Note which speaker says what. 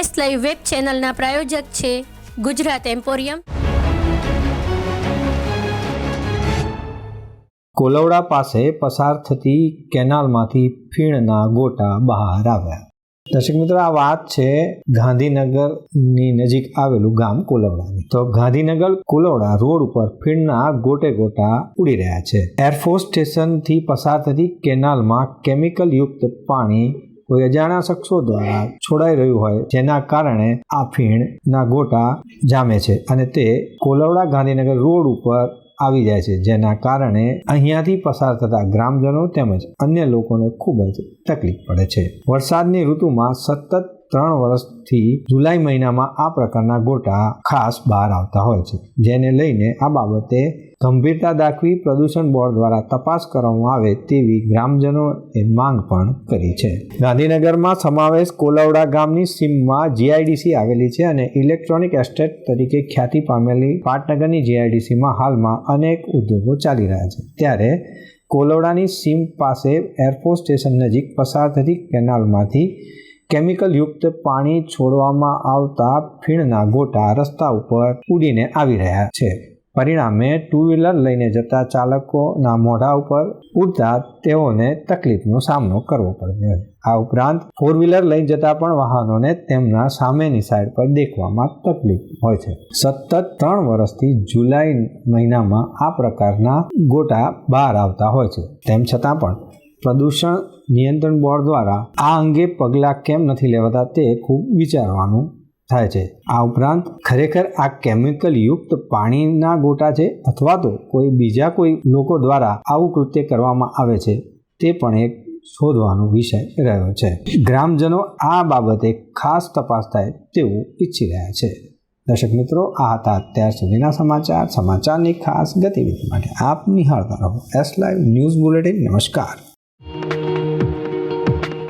Speaker 1: S live web ચેનલના પ્રાયોજક છે Gujarat emporium.
Speaker 2: Kolavada પાસે પસાર થતી કેનાલમાંથી ફીણના ગોટા બહાર આવ્યા. દર્શક મિત્રો, આ વાત છે ગાંધીનગરની નજીક આવેલું ગામ કોલવડાની. તો ગાંધીનગર કોલવડા રોડ ઉપર ફીણના ગોટે ગોટા ઉડી રહ્યા છે. એરફોર્સ સ્ટેશનથી પસાર થતી કેનાલમાં કેમિકલ યુક્ત પાણી કોઈ અજાણ્યા શખ્સો દ્વારા છોડાઈ રહ્યું હોય, જેના કારણે આ ફીણના ગોટા જામે છે અને તે કોલવડા ગાંધીનગર રોડ ઉપર આવી જાય છે, જેના કારણે અહીંયાથી પસાર થતા ગ્રામજનો તેમજ અન્ય લોકોને ખૂબ જ તકલીફ પડે છે. વરસાદની ઋતુમાં સતત ત્રણ વર્ષથી જુલાઈ મહિનામાં આ પ્રકારના ગોટા ખાસ બહાર આવતા હોય છે, જેને લઈને આ બાબતે ગંભીરતા દાખવી પ્રદૂષણ બોર્ડ દ્વારા તપાસ કરવામાં આવે તેવી ગ્રામજનોએ માંગ પણ કરી છે. ગાંધીનગરમાં સમાવેશ કોલવડા ગામની સીમમાં જીઆઈડીસી આવેલી છે અને ઇલેક્ટ્રોનિક એસ્ટેટ તરીકે ખ્યાતિ પામેલી પાટનગરની જીઆઈડીસીમાં હાલમાં અનેક ઉદ્યોગો ચાલી રહ્યા છે. ત્યારે કોલવડાની સીમ પાસે એરફોર્સ સ્ટેશન નજીક પસાર થતી કેનાલમાંથી કેમિકલ યુક્ત પાણી છોડવામાં આવતા ફીણના ગોટા રસ્તા ઉપર ઉડીને આવી રહ્યા છે. પરિણામે ટુ વ્હીલર લઈને જતા ચાલકોના મોઢા ઉપર ઉડતા તેઓને તકલીફનો સામનો કરવો પડ્યો. આ ઉપરાંત ફોર વ્હીલર લઈ જતા પણ વાહનોને તેમના સામેની સાઈડ પર દેખવામાં તકલીફ હોય છે. સતત ત્રણ વર્ષથી જુલાઈ મહિનામાં આ પ્રકારના ગોટા બહાર આવતા હોય છે. તેમ છતાં પણ પ્રદૂષણ નિયંત્રણ બોર્ડ દ્વારા આ અંગે પગલાં કેમ નથી લેવાતા તે ખૂબ વિચારવાનું થાય છે. આ ઉપરાંત, ખરેખર આ કેમિકલ યુક્ત પાણીના ગોટા છે અથવા તો કોઈ બીજા કોઈ લોકો દ્વારા આવું કૃત્ય કરવામાં આવે છે તે પણ એક શોધવાનો વિષય રહ્યો છે. ગ્રામજનો આ બાબતે ખાસ તપાસ થાય તેવું ઈચ્છી રહ્યા છે. દર્શક મિત્રો, આ હતા અત્યાર સુધીના સમાચાર. સમાચારની ખાસ ગતિવિધિ માટે આપ નિહાળતા રહો. એસ લાઈવ ન્યૂઝ બુલેટિન નમસ્કાર.